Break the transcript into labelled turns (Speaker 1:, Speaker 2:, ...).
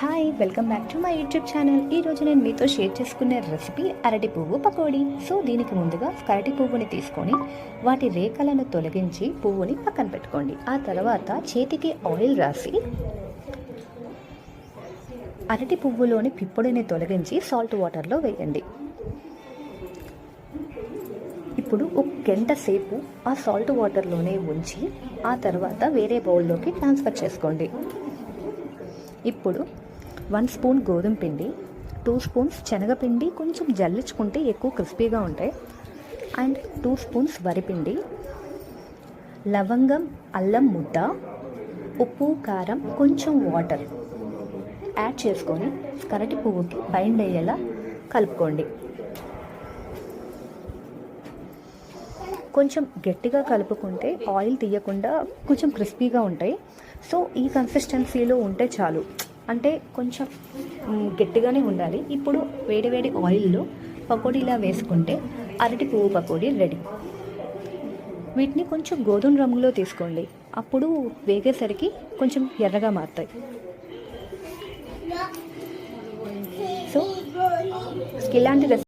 Speaker 1: Hi welcome back to my YouTube channel ఈ రోజు నేను మీతో షేర్ చేసుకునే రెసిపీ అరటి పువ్వు పకోడీ. సో దీనికి ముందుగా అరటి పువ్వుని తీసుకొని వాటి రేఖలను తొలగించి పువ్వుని పక్కన పెట్టుకోండి. ఆ తర్వాత చేతికి ఆయిల్ రాసి అరటి పువ్వులోని పిప్పుడిని తొలగించి సాల్ట్ వాటర్లో వేయండి. ఇప్పుడు ఒక గంట సేపు ఆ సాల్ట్ వాటర్లోనే ఉంచి ఆ తర్వాత వేరే బౌల్లోకి ట్రాన్స్ఫర్ చేసుకోండి. ఇప్పుడు వన్ స్పూన్ గోధుమ పిండి టూ స్పూన్స్ శనగపిండి కొంచెం జల్లించుకుంటే ఎక్కువ క్రిస్పీగా ఉంటాయి. అండ్ టూ స్పూన్స్ వరిపిండి లవంగం అల్లం ముద్ద ఉప్పు కారం కొంచెం వాటర్ యాడ్ చేసుకొని కరటి పువ్వుకి బైండ్ అయ్యేలా కలుపుకోండి. కొంచెం గట్టిగా కలుపుకుంటే ఆయిల్ తీయకుండా కొంచెం క్రిస్పీగా ఉంటాయి. సో ఈ కన్సిస్టెన్సీలో ఉంటే చాలు. అంటే కొంచెం గట్టిగానే ఉండాలి. ఇప్పుడు వేడి వేడి ఆయిల్లో పకోడీలా వేసుకుంటే అరటి పువ్వు పకోడీ రెడీ. వీటిని కొంచెం గోధుమ రంగులో తీసుకోండి. అప్పుడు వేగేసరికి కొంచెం ఎర్రగా మారుతాయి. సో ఇలాంటి రెసిపీ